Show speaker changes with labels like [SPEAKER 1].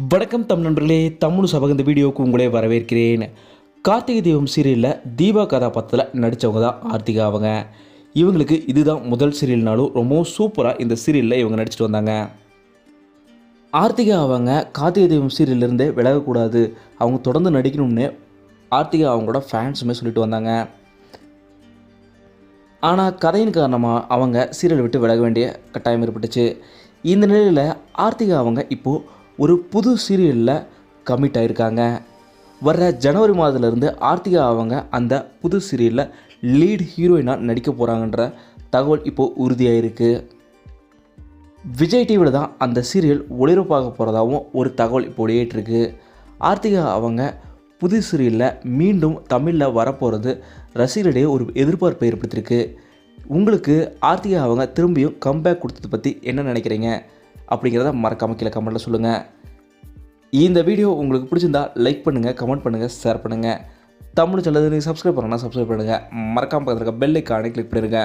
[SPEAKER 1] வணக்கம் தமிழ் நண்பர்களே தமிழ் சபக இந்த வீடியோவுக்கு உங்களே வரவேற்கிறேன். கார்த்திகை தீபம் சீரியலில் தீபா கதாபாத்திரத்தில் நடித்தவங்க தான் ஆர்த்திகா அவங்க. இவங்களுக்கு இதுதான் முதல் சீரியல்னாலும் ரொம்பவும் சூப்பராக இந்த சீரியலில் இவங்க நடிச்சிட்டு வந்தாங்க. ஆர்த்திகா அவங்க கார்த்திகை தீபம் சீரியல்லேருந்தே விலகக்கூடாது. அவங்க தொடர்ந்து நடிக்கணும்னு ஆர்த்திகா அவங்களோட ஃபேன்ஸுமே சொல்லிட்டு வந்தாங்க. ஆனால் கதையின் காரணமாக அவங்க சீரியல் விட்டு விலக வேண்டிய கட்டாயம் ஏற்பட்டுச்சு. இந்த நிலையில் ஆர்த்திகா அவங்க இப்போது புது சீரியலில் கமிட் ஆகியிருக்காங்க வர்ற ஜனவரி மாதத்துலேருந்து ஆர்த்திகா அவங்க அந்த புது சீரியலில் லீட் ஹீரோயினாக நடிக்க போகிறாங்கன்ற தகவல் இப்போது உறுதியாயிருக்கு. விஜய் டிவியில் தான் அந்த சீரியல் ஒளிபரப்பாக போகிறதாகவும் ஒரு தகவல் இப்போ வெளியிட்டிருக்கு ஆர்த்திகா அவங்க புது சீரியலில் மீண்டும் தமிழில் வரப்போகிறது ரசிகர்களிடையே ஒரு எதிர்பார்ப்பை ஏற்படுத்தியிருக்கு. உங்களுக்கு ஆர்த்திகா அவங்க திரும்பியும் கம்பேக் கொடுத்தது பற்றி என்ன நினைக்கிறீங்க? அப்படிங்கிறத மறக்காமல் கீழே கமெண்ட்டில் சொல்லுங்கள் இந்த வீடியோ உங்களுக்கு பிடிச்சிருந்தா லைக் பண்ணுங்கள் கமெண்ட் பண்ணுங்கள் ஷேர் பண்ணுங்கள் தமிழ் சேனல் நீங்கள் சப்ஸ்கிரைப் பண்ணணும்னா சப்ஸ்கிரைப் பண்ணுங்கள் மறக்காமல் பக்கத்தில் இருக்க பெல் ஐக்கானே கிளிக் பண்ணிடுங்க